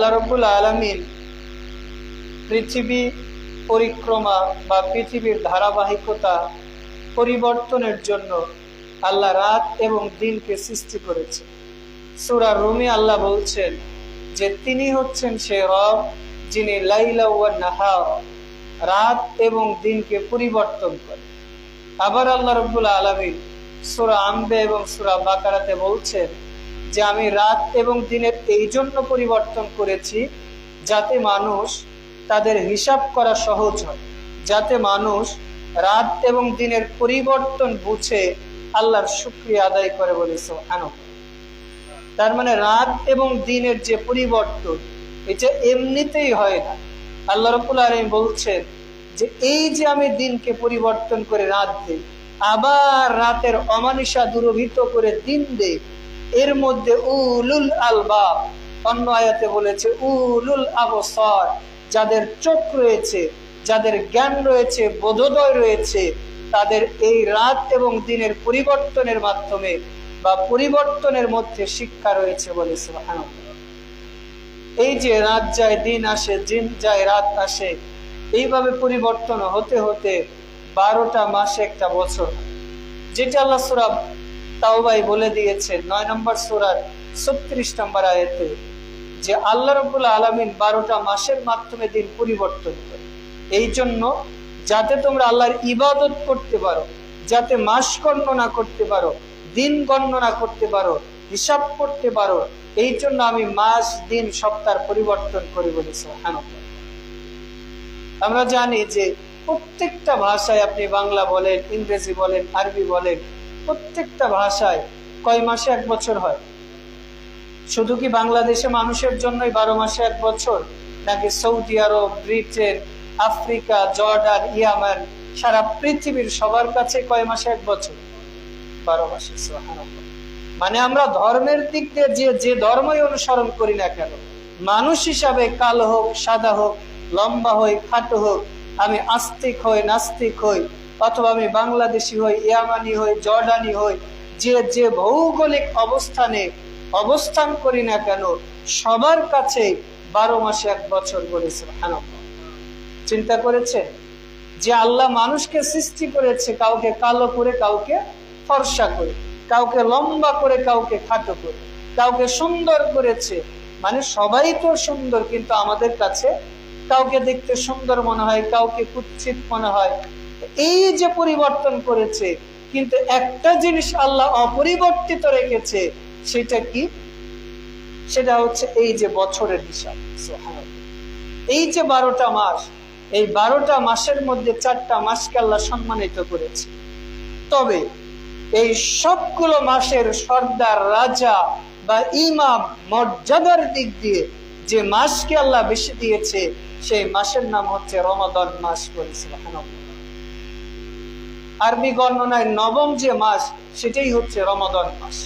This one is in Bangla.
আল্লাহ আলমিন পৃথিবী পরিক্রমা বা পৃথিবীর ধারাবাহিকতা পরিবর্তনের জন্য আল্লাহ রাত এবং দিনকে সৃষ্টি করেছে। সুরা রুমি আল্লাহ বলছেন যে তিনি হচ্ছেন সে রব যিনি লাইলা নাহার, রাত এবং দিনকে পরিবর্তন করে। আবার আল্লাহ রব্বুল আলমিন সুরা আম্বে এবং সুরা বাকারাতে বলছেন যে আমি রাত এবং দিনের এই জন্য পরিবর্তন করেছি যাতে মানুষ তাদের হিসাব করা সহজ হয়, যাতে মানুষ রাত এবং দিনের পরিবর্তন বুঝে আল্লাহর শুক্রিয়া আদায় করে বলেছে আনো তার মানে রাত এবং দিনের যে পরিবর্তন, এটা এমনিতেই হয় না। আল্লাহ রবুল আলম বলছেন যে এই যে আমি দিনকে পরিবর্তন করে রাত দিই, আবার রাতের অমানিসা দুরভিত করে দিন দেই এর মধ্যে উলুল আলবাব অন্য আয়াতে বলেছে, উলুল আবসর, যাদের চোখ রয়েছে, যাদের জ্ঞান রয়েছে, বোধোদয় রয়েছে, তাদের এই রাত এবং দিনের পরিবর্তনের মাধ্যমে বা পরিবর্তনের মধ্যে শিক্ষা রয়েছে বলে। এই যে রাত যায় দিন আসে, দিন যায় রাত আসে, এইভাবে পরিবর্তন হতে হতে বারোটা মাসে একটা বছর যেটা আল্লাহ সুরা তাওবাই বলে দিয়েছে, নয় নম্বর সুরার ছত্রিশ নম্বর আয়তে যে আল্লাহ রবুল আলমিন বারোটা মাসের মাধ্যমে দিন পরিবর্তন করে। এই জন্য যাতে তোমরা আল্লাহর ইবাদত করতে পারো, যাতে মাস গণনা করতে পারো, দিন গণনা করতে পারো, হিসাব করতে পারো, এই জন্য আমি মাস, দিন, সপ্তাহ পরিবর্তন করে বলেছি আমরা জানি যে প্রত্যেকটা ভাষায় আপনি বাংলা বলেন, ইংরেজি বলেন, আরবি বলেন প্রত্যেকটা ভাষায় কয় মাসে এক বছর হয়? শুধু কি বাংলাদেশে মানুষের জন্যই বারো মাসে এক বছর? নাকি Saudi Arab, Britain, Africa, Jordan, ইয়ামান, সারা পৃথিবীর সবার কাছে কয় মাসে এক বছর? বারো মাসে মানে আমরা ধর্মের দিক দিয়ে যে যে ধর্মই অনুসরণ করি না কেন, মানুষ হিসাবে কালো হোক, সাদা হোক, লম্বা হই খাটো হোক, আমি আস্তিক হই, নাস্তিক হই অথবা আমি বাংলাদেশি হই, ইয়ামানি হই, জর্ডানি হই, যে যে ভৌগোলিক অবস্থানে অবস্থান করি না কেন, সবার কাছে বারো মাসে এক বছর বলেছে চিন্তা করেছে যে আল্লাহ মানুষকে সৃষ্টি করেছে, কাউকে কালো করে, কাউকে ফর্সা করে, কাউকে লম্বা করে, কাউকে খাটো করে, কাউকে সুন্দর করেছে। মানে সবাই তো সুন্দর, কিন্তু আমাদের কাছে কাউকে দেখতে সুন্দর মনে হয়, কাউকে কুৎসিত মনে হয় এই যে পরিবর্তন করেছে, কিন্তু একটা জিনিস আল্লাহ অপরিবর্তিত রেখেছে, সেটা কি? সেটা হচ্ছে এই যে বছরের হিসাব। এই যে বারোটা মাস, এই বারোটা মাসের মধ্যে চারটা মাসকে আল্লাহ সম্মানিত করেছে। তবে এই সবগুলো মাসের সর্দার, রাজা বা ইমাম, মর্যাদার দিক দিয়ে যে মাসকে আল্লাহ বেশি দিয়েছে, সেই মাসের নাম হচ্ছে রমাদন মাস করেছিল বলেছিল আরবি গণনায় নবম যে মাস সেটাই হচ্ছে রমাদন মাস।